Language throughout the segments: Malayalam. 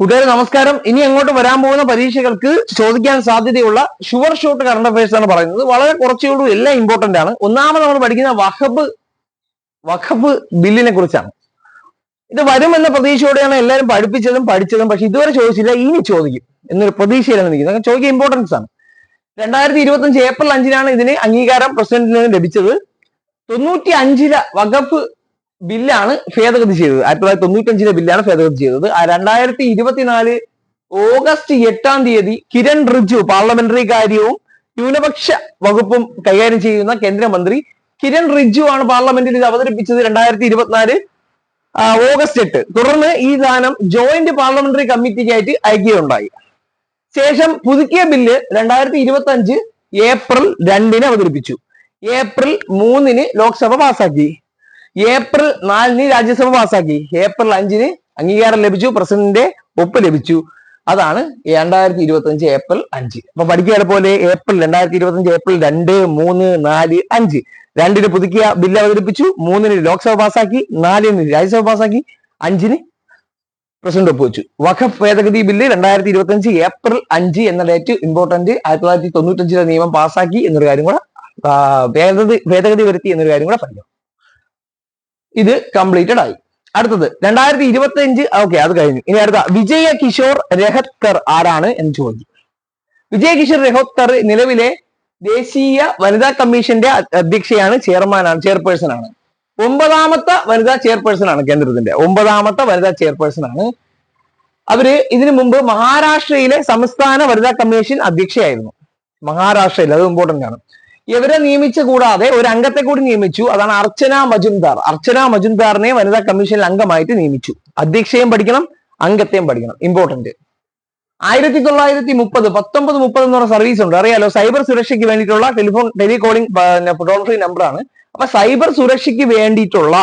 കൂട്ടുകാരെ നമസ്കാരം. ഇനി അങ്ങോട്ട് വരാൻ പോകുന്ന പരീക്ഷകൾക്ക് ചോദിക്കാൻ സാധ്യതയുള്ള ഷുവർ ഷോട്ട് കറണ്ട് അഫയേഴ്സ് ആണ് പറയുന്നത്. വളരെ കുറച്ചുകൂടും എല്ലാം ഇമ്പോർട്ടന്റ് ആണ്. ഒന്നാമത് നമ്മൾ പഠിക്കുന്ന വഖബ് വഖബ് ബില്ലിനെ കുറിച്ചാണ്. ഇത് വരുമെന്ന പ്രതീക്ഷയോടെയാണ് എല്ലാവരും പഠിപ്പിച്ചതും പഠിച്ചതും പക്ഷെ ഇതുവരെ ചോദിച്ചില്ല. ഇനി ചോദിക്കും എന്നൊരു പ്രതീക്ഷയിലാണ് നിൽക്കുന്നത്. ചോദിക്കുക ഇമ്പോർട്ടൻസ് ആണ്. രണ്ടായിരത്തി ഇരുപത്തി ഏപ്രിൽ അഞ്ചിനാണ് ഇതിന് അംഗീകാരം പ്രസിഡന്റിൽ നിന്ന് ലഭിച്ചത്. തൊണ്ണൂറ്റി അഞ്ചിലെ വഖഫ് ബില്ലാണ് ഭേദഗതി ചെയ്തത്. ആയിരത്തി തൊള്ളായിരത്തി തൊണ്ണൂറ്റി അഞ്ചിലെ ബില്ലാണ് ഭേദഗതി ചെയ്തത്. രണ്ടായിരത്തി ഇരുപത്തിനാല് ഓഗസ്റ്റ് എട്ടാം തീയതി കിരൺ റിജു പാർലമെന്ററി കാര്യവും ന്യൂനപക്ഷ വകുപ്പും കൈകാര്യം ചെയ്യുന്ന കേന്ദ്രമന്ത്രി കിരൺ റിജു ആണ് പാർലമെന്റിൽ ഇത് അവതരിപ്പിച്ചത് രണ്ടായിരത്തി ഇരുപത്തിനാല് ഓഗസ്റ്റ് എട്ട്. തുടർന്ന് ഈ ദാനം ജോയിന്റ് പാർലമെന്ററി കമ്മിറ്റിക്കായിട്ട് അയക്കുകയുണ്ടായി. ശേഷം പുതുക്കിയ ബില്ല് രണ്ടായിരത്തി ഇരുപത്തി അഞ്ച് ഏപ്രിൽ രണ്ടിന് അവതരിപ്പിച്ചു. ഏപ്രിൽ മൂന്നിന് ലോക്സഭ പാസാക്കി ഏപ്രിൽ നാലിന് രാജ്യസഭ പാസാക്കി ഏപ്രിൽ അഞ്ചിന് അംഗീകാരം ലഭിച്ചു പ്രസിഡന്റിന്റെ ഒപ്പ് ലഭിച്ചു. അതാണ് രണ്ടായിരത്തി ഇരുപത്തി അഞ്ച് ഏപ്രിൽ അഞ്ച്. അപ്പൊ പഠിക്കാതെ പോലെ ഏപ്രിൽ രണ്ടായിരത്തി ഇരുപത്തി അഞ്ച് ഏപ്രിൽ രണ്ട് മൂന്ന് നാല് അഞ്ച്. രണ്ടിന് പുതുക്കിയ ബില്ല് അവതരിപ്പിച്ചു മൂന്നിന് ലോക്സഭ പാസാക്കി നാലിന് രാജ്യസഭ പാസാക്കി അഞ്ചിന് പ്രസിഡന്റ് ഒപ്പുവെച്ചു വഖഫ് ഭേദഗതി ബില്ല് രണ്ടായിരത്തി ഇരുപത്തി അഞ്ച് ഏപ്രിൽ അഞ്ച് എന്ന ഡേറ്റ് ഇമ്പോർട്ടന്റ് ആയിരത്തി തൊള്ളായിരത്തി തൊണ്ണൂറ്റഞ്ചിലെ നിയമം പാസാക്കി എന്നൊരു കാര്യം കൂടെ ഭേദഗതി ഭേദഗതി വരുത്തി എന്നൊരു കാര്യം കൂടെ പഠിക്കും ഇത് കംപ്ലീറ്റഡ് ആയി. അടുത്തത് രണ്ടായിരത്തി ഇരുപത്തി അഞ്ച് ഓക്കെ അത് കഴിഞ്ഞു. ഇനി അടുത്ത വിജയ കിഷോർ രഹത്കർ ആരാണ് എന്ന് ചോദിച്ചു. വിജയ കിഷോർ നിലവിലെ ദേശീയ വനിതാ കമ്മീഷന്റെ അധ്യക്ഷയാണ് ചെയർമാനാണ് ചെയർപേഴ്സൺ ആണ്. ഒമ്പതാമത്തെ വനിതാ ചെയർപേഴ്സൺ ആണ് കേന്ദ്രത്തിന്റെ. ഒമ്പതാമത്തെ വനിതാ ചെയർപേഴ്സൺ ആണ്. അവർ ഇതിനു മുമ്പ് മഹാരാഷ്ട്രയിലെ സംസ്ഥാന വനിതാ കമ്മീഷൻ അധ്യക്ഷയായിരുന്നു. മഹാരാഷ്ട്രയിൽ അത് ഇമ്പോർട്ടന്റ് ആണ്. ഇവരെ നിയമിച്ച കൂടാതെ ഒരു അംഗത്തെ കൂടി നിയമിച്ചു. അതാണ് അർച്ചന മജുംദാർ. അർച്ചന മജുംദാറിനെ വനിതാ കമ്മീഷനിൽ അംഗമായിട്ട് നിയമിച്ചു. അധ്യക്ഷയും പഠിക്കണം അംഗത്തെയും പഠിക്കണം. ഇമ്പോർട്ടന്റ് ആയിരത്തി തൊള്ളായിരത്തി മുപ്പത് പത്തൊമ്പത് മുപ്പത് എന്ന് പറഞ്ഞ സർവീസ് ഉണ്ട്. അറിയാലോ സൈബർ സുരക്ഷയ്ക്ക് വേണ്ടിയിട്ടുള്ള telephone telecalling toll free number ആണ്. അപ്പൊ സൈബർ സുരക്ഷയ്ക്ക് വേണ്ടിയിട്ടുള്ള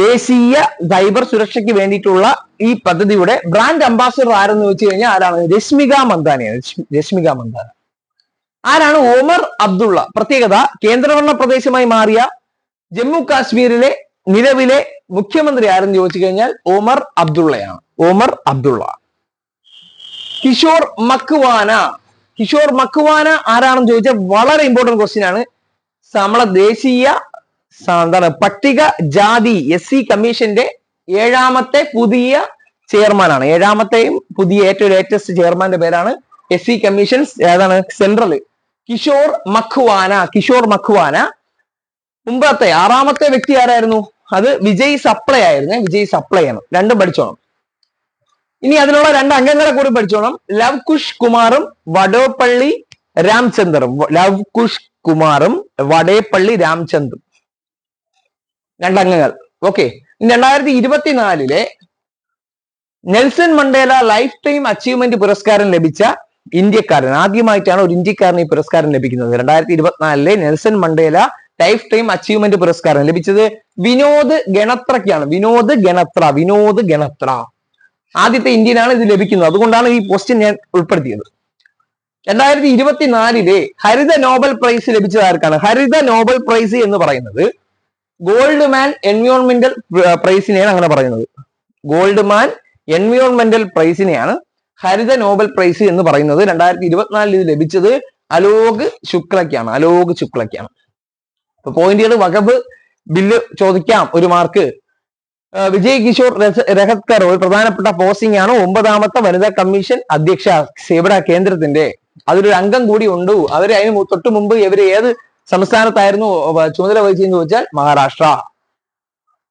ദേശീയ സൈബർ സുരക്ഷയ്ക്ക് വേണ്ടിയിട്ടുള്ള ഈ പദ്ധതിയുടെ ബ്രാൻഡ് അംബാസിഡർ ആരെന്ന് വെച്ച് കഴിഞ്ഞാൽ ആരാണ്? രശ്മിക മന്ദാനയാണ്. രശ്മിക മന്ദാന. ആരാണ് ഒമർ അബ്ദുള്ള? പ്രത്യേകത കേന്ദ്രഭരണ പ്രദേശമായി മാറിയ ജമ്മു കാശ്മീരിലെ നിലവിലെ മുഖ്യമന്ത്രി ആരെന്ന് ചോദിച്ചു കഴിഞ്ഞാൽ ഒമർ അബ്ദുള്ളയാണ്. ഒമർ അബ്ദുള്ള. കിഷോർ മക്വാന. കിഷോർ മക്വാന ആരാണെന്ന് ചോദിച്ചാൽ വളരെ ഇമ്പോർട്ടന്റ് ക്വസ്റ്റ്യൻ ആണ്. നമ്മളെ ദേശീയ എന്താണ് പട്ടിക ജാതി എസ് സി കമ്മീഷന്റെ ഏഴാമത്തെ പുതിയ ചെയർമാനാണ്. ഏഴാമത്തെയും പുതിയ ഏറ്റവും ലേറ്റസ്റ്റ് ചെയർമാന്റെ പേരാണ് എസ് സി കമ്മീഷൻ ഏതാണ്? സെൻട്രൽ കിഷോർ മഖ്വാന കിഷോർ മഖ്വാന. മുമ്പത്തെ ആറാമത്തെ വ്യക്തി ആരായിരുന്നു? അത് വിജയ് സപ്ലൈ ആയിരുന്നു. വിജയ് സപ്ലൈ ആണ് രണ്ടും പഠിച്ചോണം. ഇനി അതിലുള്ള രണ്ട് അംഗങ്ങളെ കൂടി പഠിച്ചോണം. ലവ് കുഷ് കുമാറും വടോപ്പള്ളി രാംചന്ദറും ലവ് കുഷ് കുമാറും വടേപ്പള്ളി രാംചന്ദ്രും. രണ്ടംഗങ്ങൾ ഓക്കെ. രണ്ടായിരത്തി ഇരുപത്തിനാലിലെ Nelson Mandela life time achievement പുരസ്കാരം ലഭിച്ച ഇന്ത്യക്കാരൻ. ആദ്യമായിട്ടാണ് ഒരു ഇന്ത്യക്കാരന് ഈ പുരസ്കാരം ലഭിക്കുന്നത്. രണ്ടായിരത്തി ഇരുപത്തിനാലിലെ Nelson Mandela life time achievement പുരസ്കാരം ലഭിച്ചത് വിനോദ് ഗണത്രയ്ക്കാണ്. വിനോദ് ഗണത്ര വിനോദ് ഗണത്ര. ആദ്യത്തെ ഇന്ത്യനാണ് ഇത് ലഭിക്കുന്നത്. അതുകൊണ്ടാണ് ഈ പോസ്റ്റ് ഞാൻ ഉൾപ്പെടുത്തിയത്. രണ്ടായിരത്തി ഇരുപത്തിനാലിലെ ഹരിത നോബൽ പ്രൈസ് ലഭിച്ചത് ആർക്കാണ്? ഹരിത നോബൽ പ്രൈസ് എന്ന് പറയുന്നത് ഗോൾഡ് മാൻ എൻവയോൺമെന്റൽ പ്രൈസിനെയാണ് അങ്ങനെ പറയുന്നത്. ഗോൾഡ് മാൻ എൻവയോൺമെന്റൽ പ്രൈസിനെയാണ് ഹരിത നോബൽ പ്രൈസ് എന്ന് പറയുന്നത് രണ്ടായിരത്തി ഇരുപത്തിനാലിൽ ഇത് ലഭിച്ചത് അലോക് ശുക്ലയ്ക്കാണ് അലോക് ശുക്ലയ്ക്കാണ്. പോയിന്റ് പോയിന്റുകൾ വകഫ് ബില്ല് ചോദിക്കാം ഒരു മാർക്ക് വിജയ് കിഷോർ രഹത്കർ ഒരു പ്രധാനപ്പെട്ട പോസ്റ്റിംഗ് ആണ്. ഒമ്പതാമത്തെ വനിതാ കമ്മീഷൻ അധ്യക്ഷ സേബഡ കേന്ദ്രത്തിന്റെ. അതിലൊരു അംഗം കൂടി ഉണ്ട്. അവർ അതിന് തൊട്ട് മുമ്പ് ഇവർ ഏത് സംസ്ഥാനത്തായിരുന്നു? ചുമതല വഹിച്ചെന്ന് ചോദിച്ചാൽ മഹാരാഷ്ട്ര.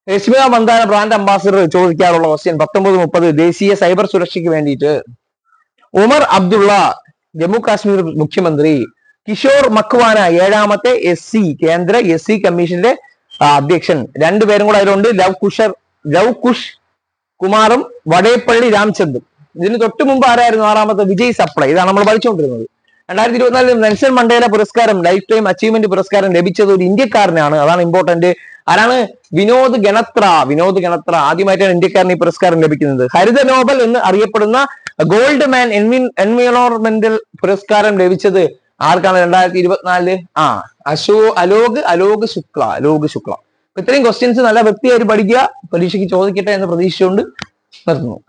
രശ്മിക മന്ദാന ബ്രാൻഡ് അംബാസിഡർ ചോദിക്കാറുള്ള ക്വസ്റ്റ്യൻ പത്തൊമ്പത് മുപ്പത്. ദേശീയ സൈബർ സുരക്ഷയ്ക്ക് വേണ്ടിയിട്ട്. ഉമർ അബ്ദുള്ള ജമ്മു കാശ്മീർ മുഖ്യമന്ത്രി കിഷോർ മക്വാന ഏഴാമത്തെ എസ് സി കേന്ദ്ര എസ് സി കമ്മീഷന്റെ അധ്യക്ഷൻ. രണ്ടുപേരും കൂടെ അതിലുണ്ട്. ലവ് കുഷർ ലവ് കുഷ് കുമാറും വടേപ്പള്ളി രാംചന്ദും ഇതിന് തൊട്ട് മുമ്പ് ആരായിരുന്നു? ആറാമത്തെ വിജയ് സപ്ലൈ. ഇതാണ് നമ്മൾ പഠിച്ചുകൊണ്ടിരുന്നത്. രണ്ടായിരത്തി ഇരുപത്തിനാലിൽ നെൽസൺ മണ്ടേല പുരസ്കാരം ലൈഫ് ടൈം അച്ചീവ്മെന്റ് പുരസ്കാരം ലഭിച്ചത് ഒരു ഇന്ത്യക്കാരനാണ്. അതാണ് ഇമ്പോർട്ടന്റ് ആരാണ്? വിനോദ് ഗണത്ര. വിനോദ് ഗണത്ര. ആദ്യമായിട്ടാണ് ഇന്ത്യക്കാരന് ഈ പുരസ്കാരം ലഭിക്കുന്നത്. ഹരിത നോബൽ എന്ന് അറിയപ്പെടുന്ന ഗോൾഡ് മാൻ എൻവി എൻവയോൺമെന്റൽ പുരസ്കാരം ലഭിച്ചത് ആർക്കാണ്? രണ്ടായിരത്തി ഇരുപത്തിനാലിൽ ആ അശോ അലോക് അലോക് ശുക്ല. അലോക് ശുക്ല. ഇത്രയും ക്വസ്റ്റ്യൻസ് നല്ല വ്യക്തിയായിട്ട് പഠിക്കുക. പരീക്ഷയ്ക്ക് ചോദിക്കട്ടെ എന്ന് പ്രതീക്ഷിച്ചുകൊണ്ട് നിർത്തുന്നു.